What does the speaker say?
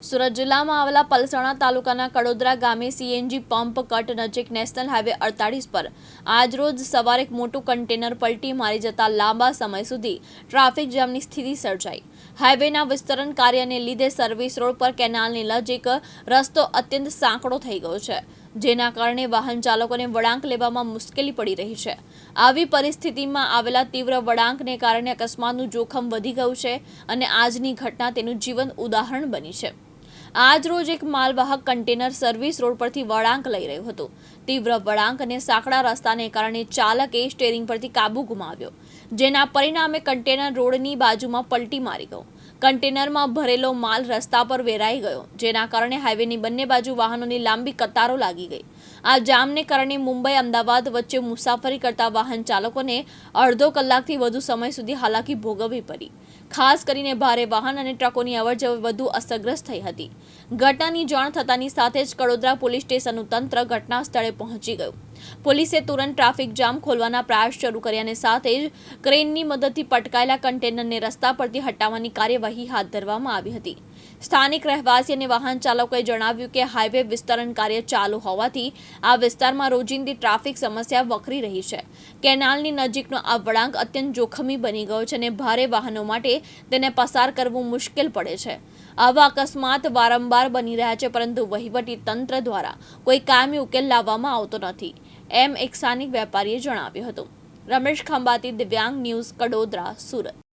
સુરત જિલ્લામાં આવેલા પલસાણા તાલુકાના કડોદરા ગામે સીએનજી પંપ કટ નજીક નેશનલ હાઈવે અડતાલીસ પર આજરોજ સવારે એક મોટું કન્ટેનર પલટી મારી જતા લાંબા સમય સુધી ટ્રાફિક જામની સ્થિતિ સર્જાઈ. હાઈવેના વિસ્તરણ કાર્યને લીધે સર્વિસ રોડ પર કેનાલની નજીક રસ્તો અત્યંત સાંકડો થઈ ગયો છે, જેના કારણે વાહન ચાલકોને વળાંક લેવામાં મુશ્કેલી પડી રહી છે. આવી પરિસ્થિતિમાં આવેલા તીવ્ર વળાંકને કારણે અકસ્માતનું જોખમ વધી ગયું છે અને આજની ઘટના તેનું જીવન ઉદાહરણ બની છે. આજ રોજ એક માલવાહક કન્ટેનર સર્વિસ રોડ પરથી વળાંક લઈ રહ્યું હતું. તીવ્ર વળાંક અને સાંકડા રસ્તાને કારણે ચાલકે સ્ટેરિંગ પરથી કાબુ ગુમાવ્યો. જેના પરિણામે કન્ટેનર રોડની બાજુમાં પલટી મારી ગયો. કન્ટેનરમાં ભરેલો માલ રસ્તા પર વેરાઈ ગયો, જેના કારણે હાઈવેની બંને બાજુ વાહનોની લાંબી કતારો લાગી ગઈ. આ જામને કારણે મુંબઈ, અમદાવાદ વચ્ચે મુસાફરી કરતા વાહન ચાલકોને અડધો કલાકથી વધુ સમય સુધી હાલાકી ભોગવવી પડી. ખાસ કરીને ભારે વાહન અને ટ્રકોની અવરજવર વધુ અસરગ્રસ્ત થઈ હતી. ઘટનાની જાણ થતાની સાથે જ કડોદરા પોલીસ સ્ટેશનનું તંત્ર ઘટના સ્થળે પહોંચી ગયું. પોલીસે તુરંત ટ્રાફિક જામ ખોલવાના પ્રયાસ શરૂ કર્યાને સાથે જ ક્રેનની મદદથી પટકાયેલા કન્ટેનરને રસ્તા પરથી હટાવવાની કાર્યવાહી હાથ ધરવામાં આવી હતી. સ્થાનિક રહેવાસી અને વાહન ચાલકોએ જણાવ્યું કે હાઈવે વિસ્તરણ કાર્ય ચાલુ હોવાથી આ વિસ્તારમાં રોજિંદી ટ્રાફિક સમસ્યા વકરી રહી છે. કેનાલની નજીકનો આ વળાંક અત્યંત જોખમી બની ગયો છે અને ભારે વાહનો માટે તેને પસાર કરવું મુશ્કેલ પડે છે. આવા અકસ્માત વારંવાર બની રહ્યા છે, પરંતુ વહીવટી તંત્ર દ્વારા કોઈ કાયમી ઉકેલ લાવવામાં આવતો નથી. એમ એક સ્થાનિક વેપારીએ જણાવ્યું હતું. રમેશ ખંભાતી, દિવ્યાંગ ન્યૂઝ, કડોદરા, સુરત.